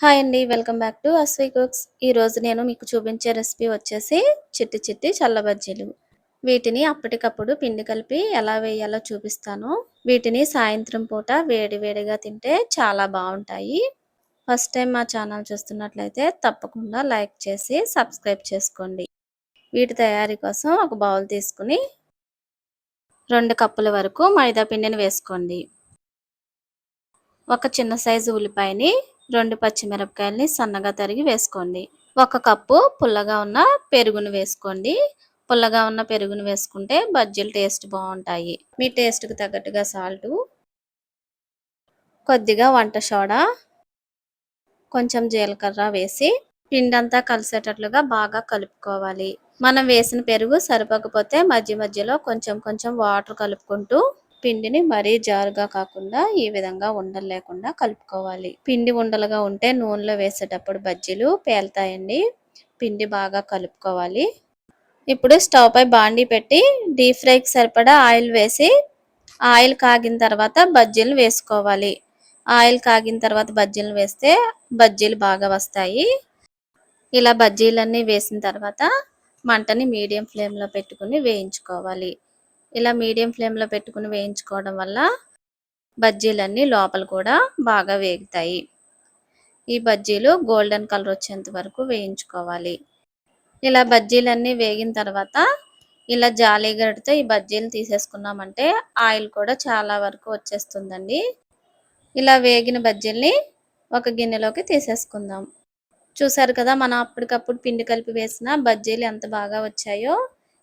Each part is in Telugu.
హాయ్ అండి welcome back to Aswi cooks. ఈరోజు నేను మీకు చూపించే రెసిపీ వచ్చేసి చిట్టి చిట్టి చల్ల బజ్జీలు. వీటిని అప్పటికప్పుడు పిండి కలిపి ఎలా వేయాలో చూపిస్తాను. వీటిని సాయంత్రం పూట వేడి వేడిగా తింటే చాలా బాగుంటాయి. ఫస్ట్ టైం మా ఛానల్ చూస్తున్నట్లయితే తప్పకుండా లైక్ చేసి సబ్స్క్రైబ్ చేసుకోండి. వీటి తయారీ కోసం ఒక బౌల్ తీసుకుని రెండు కప్పుల వరకు మైదా పిండిని వేసుకోండి. ఒక చిన్న సైజు ఉల్లిపాయని రెండు పచ్చిమిరపకాయలని సన్నగా తరిగి వేసుకోండి. ఒక కప్పు పుల్లగా ఉన్న పెరుగును వేసుకోండి. పుల్లగా ఉన్న పెరుగును వేసుకుంటే బజ్జీలు టేస్ట్ బాగుంటాయి. మీ టేస్ట్కి తగ్గట్టుగా సాల్టు కొద్దిగా వంట సోడా కొంచెం జీలకర్ర వేసి పిండంతా కలిసేటట్లుగా బాగా కలుపుకోవాలి. మనం వేసిన పెరుగు సరిపోకపోతే మధ్య మధ్యలో కొంచెం కొంచెం వాటర్ కలుపుకుంటూ పిండిని మరీ జారుగా కాకుండా ఈ విధంగా ఉండలు లేకుండా కలుపుకోవాలి. పిండి ఉండలుగా ఉంటే నూనెలో వేసేటప్పుడు బజ్జీలు పేలుతాయండి. పిండి బాగా కలుపుకోవాలి. ఇప్పుడు స్టవ్ పై బాండీ పెట్టి డీప్ ఫ్రైకి సరిపడా ఆయిల్ వేసి ఆయిల్ కాగిన తర్వాత బజ్జీలు వేసుకోవాలి. ఆయిల్ కాగిన తర్వాత బజ్జీలు వేస్తే బజ్జీలు బాగా వస్తాయి. ఇలా బజ్జీలన్నీ వేసిన తర్వాత మంటని మీడియం ఫ్లేమ్లో పెట్టుకుని వేయించుకోవాలి. ఇలా మీడియం ఫ్లేమ్లో పెట్టుకుని వేయించుకోవడం వల్ల బజ్జీలన్నీ లోపల కూడా బాగా వేగుతాయి. ఈ బజ్జీలు గోల్డెన్ కలర్ వచ్చేంత వరకు వేయించుకోవాలి. ఇలా బజ్జీలన్నీ వేగిన తర్వాత ఇలా జాలీ గడితో ఈ బజ్జీలు తీసేసుకున్నామంటే ఆయిల్ కూడా చాలా వరకు వచ్చేస్తుందండి. ఇలా వేగిన బజ్జీల్ని ఒక గిన్నెలోకి తీసేసుకుందాం. చూసారు కదా మనం అప్పటికప్పుడు పిండి కలిపి వేసిన బజ్జీలు ఎంత బాగా వచ్చాయో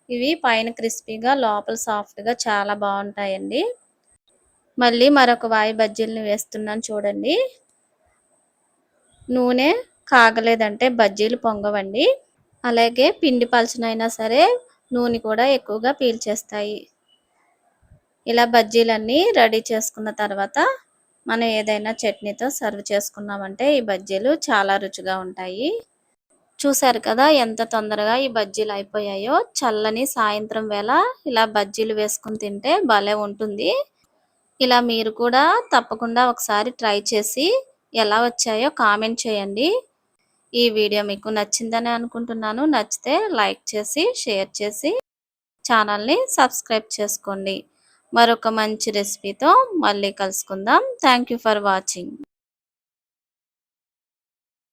ఇవి పైన క్రిస్పీగా లోపల సాఫ్ట్గా చాలా బాగుంటాయండి. మళ్ళీ మరొక వాయి బజ్జీలను వేస్తున్నాను చూడండి. నూనె కాగలేదంటే బజ్జీలు పొంగవండి. అలాగే పిండి పలచనైనా సరే నూనె కూడా ఎక్కువగా పీల్చేస్తాయి. ఇలా బజ్జీలన్నీ రెడీ చేసుకున్న తర్వాత మనం ఏదైనా చట్నీతో సర్వ్ చేసుకున్నామంటే ఈ బజ్జీలు చాలా రుచిగా ఉంటాయి. చూశారు కదా ఎంత తొందరగా ఈ బజ్జీలు అయిపోయాయో. చల్లని సాయంత్రం వేళ ఇలా బజ్జీలు వేసుకుని తింటే భలే ఉంటుంది. ఇలా మీరు కూడా తప్పకుండా ఒకసారి ట్రై చేసి ఎలా వచ్చాయో కామెంట్ చేయండి. ఈ వీడియో మీకు నచ్చిందని అనుకుంటున్నాను. నచ్చితే లైక్ చేసి షేర్ చేసి ఛానల్ని సబ్స్క్రైబ్ చేసుకోండి. మరొక మంచి రెసిపీతో మళ్ళీ కలుసుకుందాం. Thank for watching.